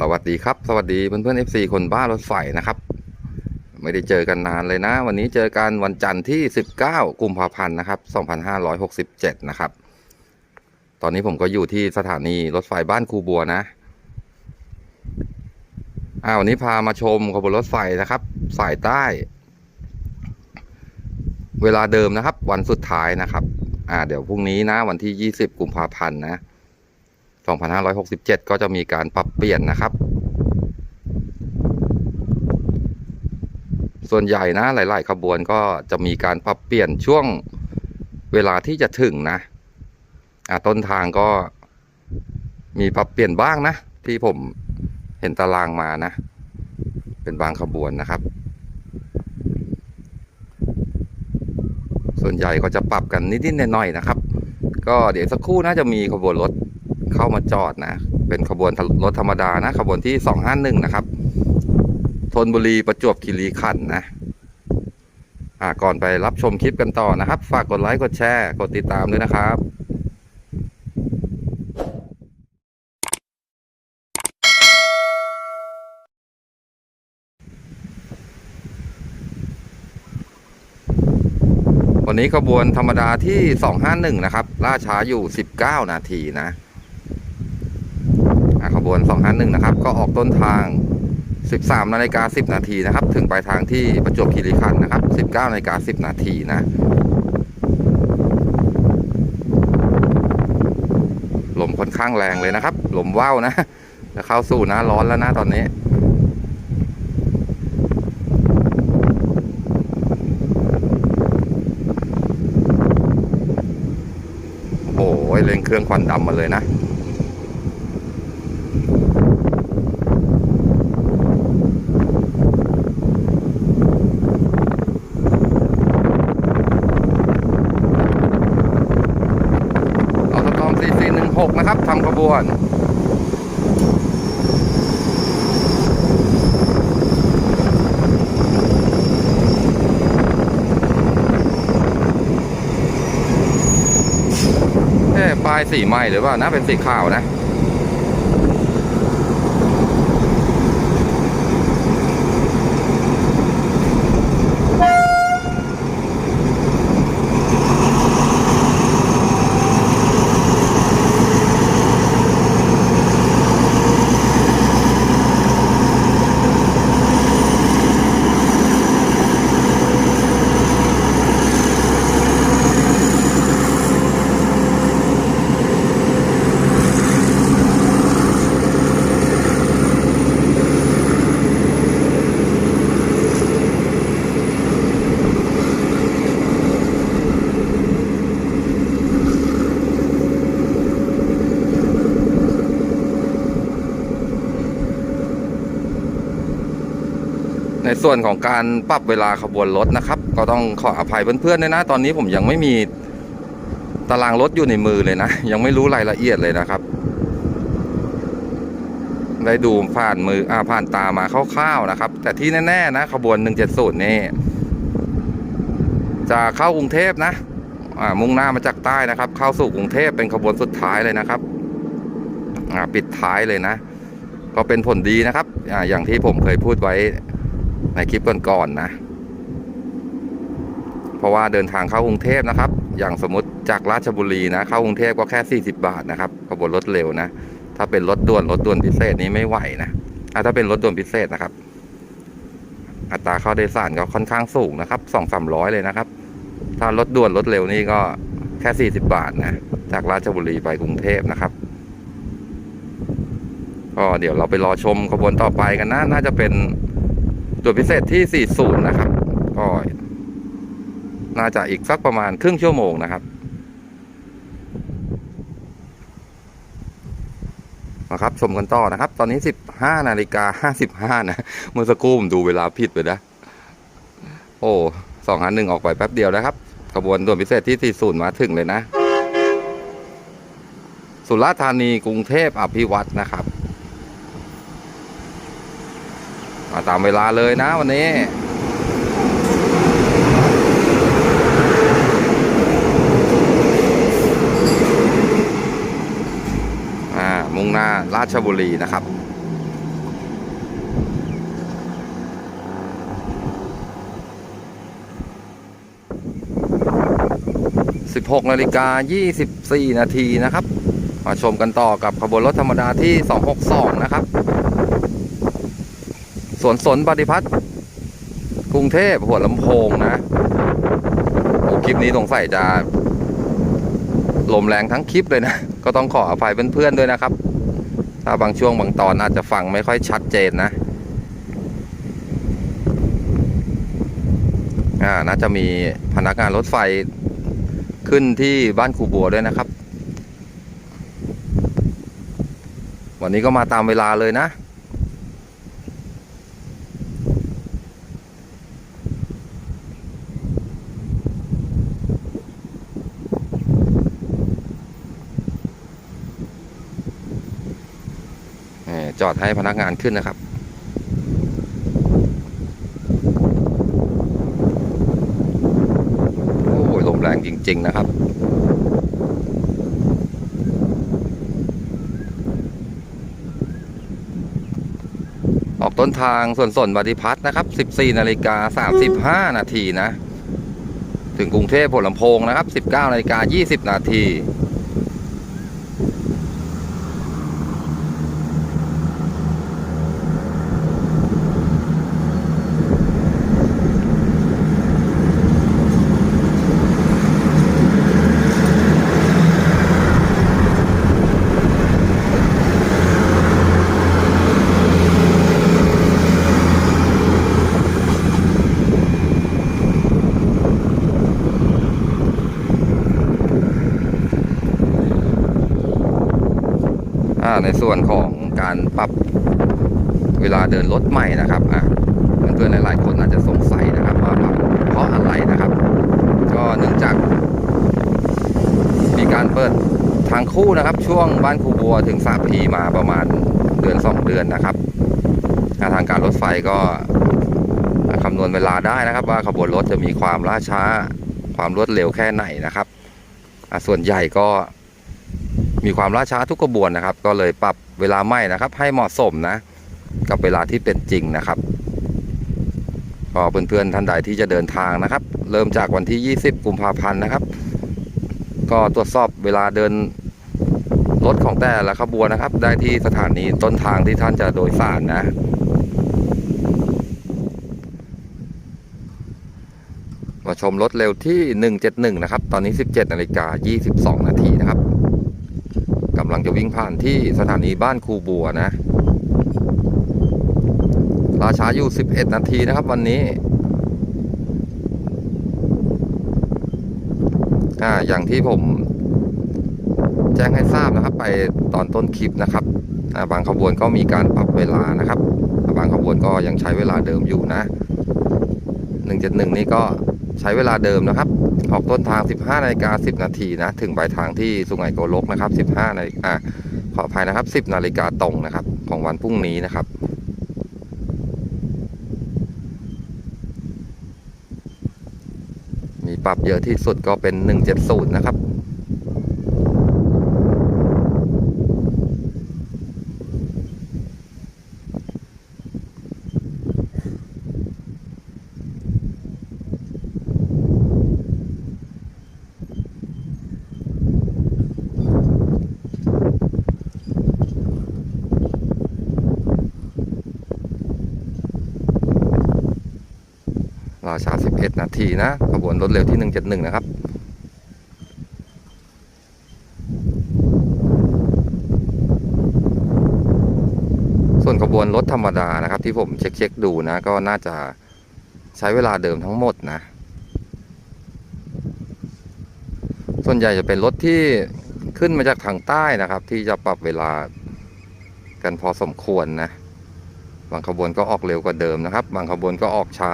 สวัสดีครับ สวัสดีเพื่อนเพื่อนๆ FC คนบ้ารถไฟนะครับ ไม่ได้เจอกันนานเลยนะ วันนี้เจอกันวันจันทร์ที่ 19 กุมภาพันธ์นะครับ 2567 นะครับ ตอนนี้ผมก็อยู่ที่สถานีรถไฟบ้านคูบัวนะอ่าวันนี้พามาชมขบวนรถไฟนะครับ สายใต้ เวลาเดิมนะครับ วันสุดท้ายนะครับ อ่า เดี๋ยวพรุ่งนี้นะ วันที่ 20 กุมภาพันธ์นะ 2567 ก็จะมีการปรับเปลี่ยนนะครับ ส่วนใหญ่นะหลาย ๆ ขบวนก็จะมีการปรับเปลี่ยนช่วงเวลาที่จะถึงนะอะต้นทางก็มีปรับเปลี่ยนบ้างนะ ที่ผมเห็นตารางมานะ เป็นบางขบวนนะครับ ส่วนใหญ่ก็จะปรับกันนิดๆหน่อยๆนะครับ ก็เดี๋ยวสักครู่น่าจะมีขบวนรถ เข้ามาจอดนะ เป็นขบวนรถธรรมดานะ ขบวนที่251นะครับธนบุรีประจวบคีรีขันธ์นะอ่าก่อนไปรับชมคลิปกันต่อนะครับ ฝากกดไลค์กดแชร์กดติดตามด้วยนะครับวันนี้ขบวนธรรมดาที่ 251 นะครับ ล่าช้าอยู่ 19 นาทีนะ บวน 251 นะครับ ก็ออกต้นทาง 13นาฬิกา10 นาทีนะครับ ถึงปลายทางที่ประจวบคีรีขันธ์นะครับ 19นาฬิกา10 นาทีนะ ลมค่อนข้างแรงเลยนะครับ ลมว่าวนะ จะเข้าสู่น้าร้อนแล้วนะตอนนี้โอ้ยเร่งเครื่องควันดำมาเลยนะ ออโตตอม4416 นะครับทำขบวนเอ๊ะปลายสีไหมหรือว่านะเป็นสีขาวนะ ในส่วนของการปรับเวลาขบวนรถนะครับ ก็ต้องขออภัยเพื่อนๆด้วยนะ ตอนนี้ผมยังไม่มีตารางรถอยู่ในมือเลยนะ ยังไม่รู้รายละเอียดเลยนะครับ ได้ดูผ่านมืออ่าผ่านตามาคร่าวๆนะครับ แต่ที่แน่ๆนะขบวน 170 นี่ จะเข้ากรุงเทพนะอ่ามุ่งหน้ามาจากใต้นะครับ เข้าสู่กรุงเทพเป็นขบวนสุดท้ายเลยนะครับอ่าปิดท้ายเลยนะ ก็เป็นผลดีนะครับอ่าอย่างที่ผมเคยพูดไว้ ในคลิปก่อนๆนะ เพราะว่าเดินทางเข้ากรุงเทพนะครับ อย่างสมมติจากราชบุรีนะ เข้ากรุงเทพก็แค่ 40 บาทนะครับขบวนรถเร็วนะ ถ้าเป็นรถด่วนรถด่วนพิเศษนี้ไม่ไหวนะอะถ้าเป็นรถด่วนพิเศษนะครับ อัตราค่าโดยสารก็ค่อนข้างสูงนะครับสองสามร้อยเลยนะครับ ถ้ารถด่วนรถเร็วนี่ก็แค่ 40 บาทนะ จากราชบุรีไปกรุงเทพนะครับก็เดี๋ยวเราไปรอชมขบวนต่อไปกันนะ น่าจะเป็น ตัวพิเศษที่ 40 นะครับก็น่าจะอีกสักประมาณครึ่งชั่วโมงนะครับนะครับชมกันต่อนะครับ ตอนนี้ 15นาฬิกา55นะ เมื่อสักครู่ผมดูเวลาผิดไปนะ โอ้สองอันหนึ่งออกไปแป๊บเดียวนะครับขบวนด่วนพิเศษที่ 40 มาถึงเลยนะ สุราษฎร์ธานีกรุงเทพอภิวัตนะครับาตามเวลาเลยนะวันนี้มุ่งหน้าราชบุรีนะครับสิบหกนาฬิกายี่สิบสี่นาทีนะครับ มาชมกันต่อกับขบวนรถธรรมดาที่สองหกสองนะครับ สวนสนปฏิพัฒน์กรุงเทพหัวลำโพงนะโอ้คลิปนี้สงสัยจะลมแรงทั้งคลิปเลยนะ ก็ต้องขออภัยเพื่อนๆด้วยนะครับ ถ้าบางช่วงบางตอนอาจจะฟังไม่ค่อยชัดเจนนะอ่าน่าจะมีพนักงานรถไฟขึ้นที่บ้านคูบัวด้วยนะครับ วันนี้ก็มาตามเวลาเลยนะ จอดให้พนักงานขึ้นนะครับ โอ้ยลมแรงจริง ๆ นะครับออกต้นทางส่วนส่วนบดิพัฒน์นะครับ 14 นาฬิกา 35 นาทีนะ ถึงกรุงเทพผลลำโพงนะครับ 19 นาฬิกา 20 นาที ในส่วนของการปรับเวลาเดินรถใหม่นะครับอ่าเพื่อนๆหลายๆคนอาจจะสงสัยนะครับว่าปรับเพราะอะไรนะครับ ก็เนื่องจาก มีการเปิดทางคู่นะครับ ช่วงบ้านคูบัวถึงสาพีมาประมาณเดือนสองเดือนนะครับทางการรถไฟก็คำนวณเวลาได้นะครับ ว่าขบวนรถจะมีความล่าช้าความรวดเร็วแค่ไหนนะครับส่วนใหญ่ก็ มีความล่าช้าทุกกระบวนนะครับ ก็เลยปรับเวลาใหม่นะครับ ให้เหมาะสมนะ กับเวลาที่เป็นจริงนะครับก็เพื่อนๆท่านใดที่จะเดินทางนะครับ เริ่มจากวันที่ 20 กุมภาพันธ์นะครับ ก็ตรวจสอบเวลาเดินรถของแต่ละขบวนนะครับ ได้ที่สถานีต้นทางที่ท่านจะโดยสารนะ มาชมรถเร็วที่ 171 นะครับ ตอนนี้ 17นาฬิกา22 นาทีนะครับำลังจะวิ่งผ่านที่สถานีบ้านครูบัวนะราช้าอยู่ 11 นาทีนะครับวันนี้อ่าอย่างที่ผมแจ้งให้ทราบนะครับ ไปตอนต้นคลิปนะครับอ่าบางขบวนก็มีการปรับเวลานะครับ บางขบวนก็ยังใช้เวลาเดิมอยู่นะ 171 นี่ก็ ใช้เวลาเดิมนะครับ ออกต้นทาง 15นาฬิกา10 นาทีนะ ถึงปลายทางที่สุไหงโกลกนะครับ 15นาฬิกาขออภัยนะครับ 10 นาฬิกาตรงนะครับ ของวันพรุ่งนี้นะครับมีปรับเยอะที่สุดก็เป็น 170 นะครับ ราชา11นาทีนะขบวนรถเร็วที่ 171 นะครับส่วนขบวนรถธรรมดานะครับ ที่ผมเช็คเช็คๆดูนะ ก็น่าจะใช้เวลาเดิมทั้งหมดนะ ส่วนใหญ่จะเป็นรถที่ขึ้นมาจากทางใต้นะครับ ที่จะปรับเวลากันพอสมควรนะ บางขบวนก็ออกเร็วกว่าเดิมนะครับ บางขบวนก็ออกช้า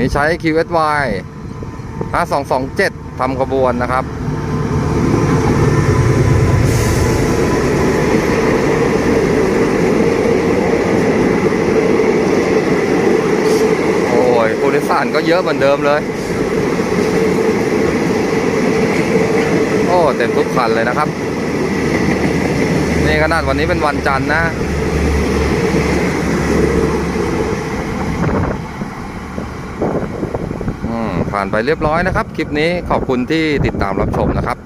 นี้ใช้ QSY 5227ทำขบวนนะครับโอ้ยผู้โดยสารก็เยอะเหมือนเดิมเลย โอ้ เต็มทุกคันเลยนะครับ นี่ขนาดวันนี้เป็นวันจันทร์นะ ผ่านไปเรียบร้อยนะครับ คลิปนี้ขอบคุณที่ติดตามรับชมนะครับ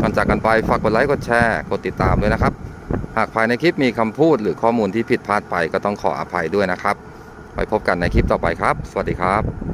ก่อนจากกันไปฝากกดไลค์กดแชร์กดติดตามด้วยนะครับ หากภายในคลิปมีคำพูดหรือข้อมูลที่ผิดพลาดไปก็ต้องขออภัยด้วยนะครับ ไปพบกันในคลิปต่อไปครับ สวัสดีครับ